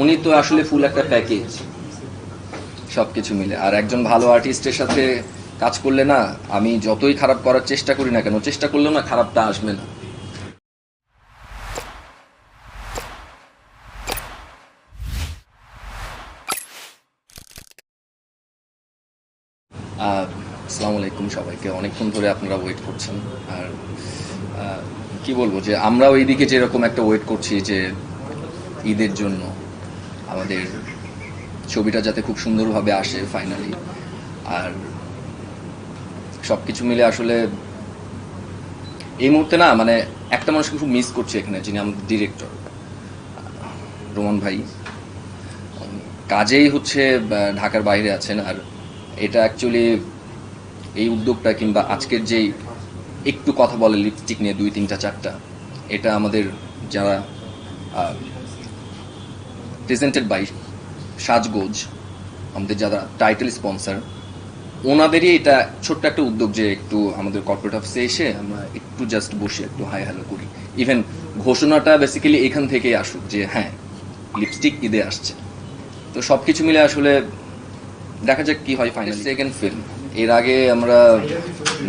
উনি তো আসলে ফুল একটা প্যাকেজ সবকিছু মিলে। আর একজন ভালো আর্টিস্টের সাথে কাজ করলে না, আমি যতই খারাপ করার চেষ্টা করি না কেন, চেষ্টা করলেও না খারাপটা আসবে না। আসসালামু আলাইকুম সবাইকে। অনেকক্ষণ ধরে আপনারা ওয়েট করছেন। আর কি বলব যে, আমরাও এইদিকে যেরকম একটা ওয়েট করছি যে ঈদের জন্য। আমাদের ছবিটা যাতে খুব সুন্দরভাবে আসে ফাইনালি আর সব কিছু মিলে আসলে এই মুহূর্তে না মানে একটা মানুষকে খুব মিস করছি এখানে, যিনি আমাদের ডিরেক্টর রোমান ভাই। কাজেই হচ্ছে ঢাকার বাইরে আছেন, আর এটা অ্যাকচুয়ালি এই উদ্যোগটা কিংবা আজকের যেই একটু কথা বলে লিপস্টিক নিয়ে দুই, তিনটা, চারটা, এটা আমাদের যারা প্রেজেন্টেড বাই সাজগোজ আমাদের যারা টাইটেল স্পন্সর ওনাদেরই এটা ছোট্ট একটা উদ্যোগ যে একটু আমাদের কর্পোরেট অফিসে এসে আমরা একটু জাস্ট বসে একটু হাই হ্যালো করি। ইভেন ঘোষণাটা বেসিক্যালি এখান থেকেই আসুক যে হ্যাঁ লিপস্টিক ঈদে আসছে। তো সব কিছু মিলে আসলে দেখা যাক কি হয় ফাইনাল সেকেন্ড ফিল্ম এর আগে আমরা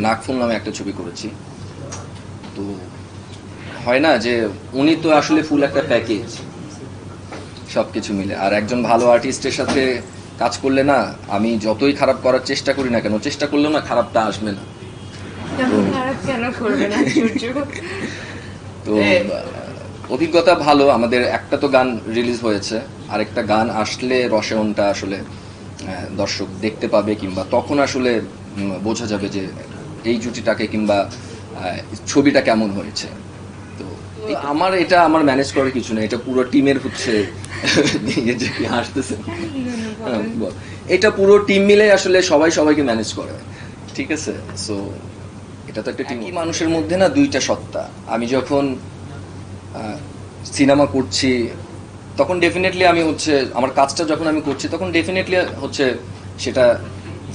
নাকফুল নামে একটা ছবি করেছি। তো হয় না যে উনি তো আসলে ফুল একটা প্যাকেজ সবকিছু মিলে। আর একজন ভালো আর্টিস্টের সাথে কাজ করলে না আমি যতই খারাপ করার চেষ্টা করি না কেন চেষ্টা করলেও না খারাপটা আসবে না। তো অভিজ্ঞতা ভালো আমাদের একটা তো গান রিলিজ হয়েছে আরেকটা গান আসলে রসায়নটা আসলে দর্শক দেখতে পাবে কিংবা তখন আসলে বোঝা যাবে যে এই জুটিটাকে কিংবা ছবিটা কেমন হয়েছে। আমার এটা আমার ম্যানেজ করার কিছু না এটা পুরো টিমের হচ্ছে। এটা পুরো টিম মিলে আসলে সবাই সবাইকে ম্যানেজ করে। ঠিক আছে? সো এটা তো একটা টিম মানুষের মধ্যে না দুইটা সত্তা। আমি যখন সিনেমা করছি তখন ডেফিনেটলি আমি হচ্ছে আমার কাজটা যখন আমি করছি তখন ডেফিনেটলি হচ্ছে সেটা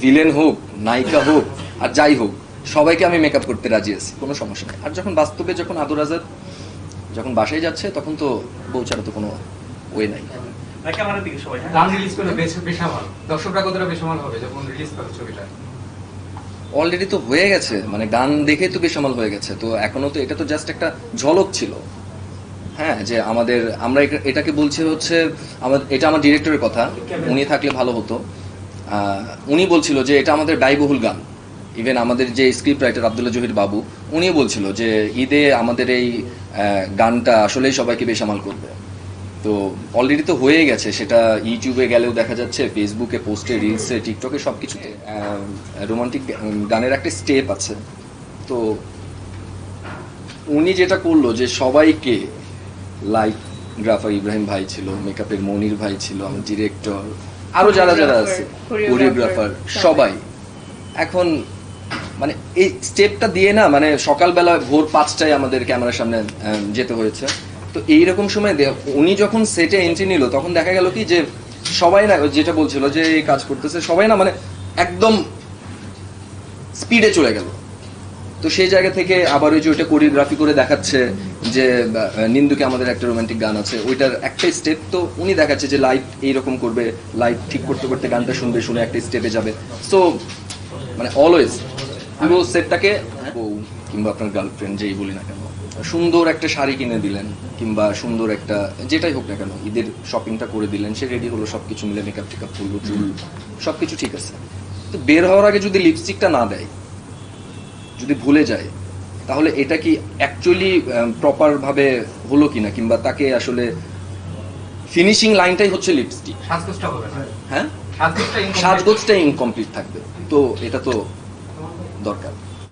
ভিলেন হোক নায়িকা হোক আর যাই হোক সবাইকে আমি মেকআপ করতে রাজি আছি কোনো সমস্যা নেই। আর যখন বাস্তবে যখন আদর আজাদ যখন বাসায় যাচ্ছে তখন তো বউ ছাড়া তো কোনো ওয়ে নাই। সবাই হ্যাঁ? গান রিলিজ করলে বেশ বেসামাল। দর্শকরা কতটা বেসামাল হবে যখন রিলিজ করে ছবিটা? অলরেডি তো হয়ে গেছে মানে গান দেখে তো বেসামাল হয়ে গেছে তো এখনও তো এটা তো জাস্ট একটা ঝলক ছিল। হ্যাঁ যে আমাদের আমরা এটা- এটাকে বলছি হচ্ছে আমাদের এটা আমার ডিরেক্টরের কথা উনি থাকলে ভালো হতো। আহ, উনি বলছিল যে এটা আমাদের ব্যয়বহুল গান। ইভেন আমাদের যে স্ক্রিপ্ট রাইটার আবদুল্লাহ জহির বাবু উনিও বলছিল যে ঈদে আমাদের এই গানটা আসলেই সবাইকে বেসামাল করবে। তো অলরেডি তো হয়ে গেছে সেটা ইউটিউবে গেলেও দেখা যাচ্ছে ফেসবুকে পোস্টে রিলসে টিকটকে সব কিছুতে রোমান্টিক গানের একটা স্টেপ আছে। তো উনি যেটা করল যে সবাইকে লাইক গ্রাফার ইব্রাহিম ভাই ছিল মেকআপের মনির ভাই ছিল আমার ডিরেক্টর আরও যারা যারা আছে কোরিওগ্রাফার। সবাই। এখন মানে এই স্টেপটা দিয়ে না মানে সকালবেলা ভোর পাঁচটায় আমাদের ক্যামেরার সামনে যেতে হয়েছে। তো এইরকম সময় উনি যখন সেটে এন্ট্রি নিল, তখন দেখা গেল কি যে সবাই না, যেটা বলছিল যে এই কাজ করতেছে, সবাই না মানে একদম স্পিডে চলে গেল। তো সেই জায়গা থেকে আবার ওই যে ওইটা কোরিওগ্রাফি করে দেখাচ্ছে যে নিন্দুকে আমাদের একটা রোমান্টিক গান আছে, ওইটার একটা স্টেপ তো উনি দেখাচ্ছে যে লাইট এইরকম করবে লাইট ঠিক করতে করতে গানটা শুনবে, শুনে একটা স্টেপে যাবে। সো মানে অলওয়েজ পুরো সেটটাকে বউ কিংবা আপনার গার্লফ্রেন্ড যেই বলি না কেন সুন্দর একটা শাড়ি কিনে দিলেন কিংবা সুন্দর একটা যেটাই হোক না কেন ঈদের শপিংটা করে দিলেন সে রেডি হলো সবকিছু মিলে মেকআপ টেকআপ করল চুল সবকিছু ঠিক আছে। তো বের হওয়ার আগে যদি লিপস্টিকটা না দেয় যদি ভুলে যায় তাহলে এটা কি অ্যাকচুয়ালি প্রপার ভাবে হলো কিনা কিংবা তাকে আসলে ফিনিশিং লাইনটাই হচ্ছে লিপস্টিক সাজগোজটা হবে হ্যাঁ? সাজগোজটা ইনকমপ্লিট থাকবে। তো এটা তো Dorcas.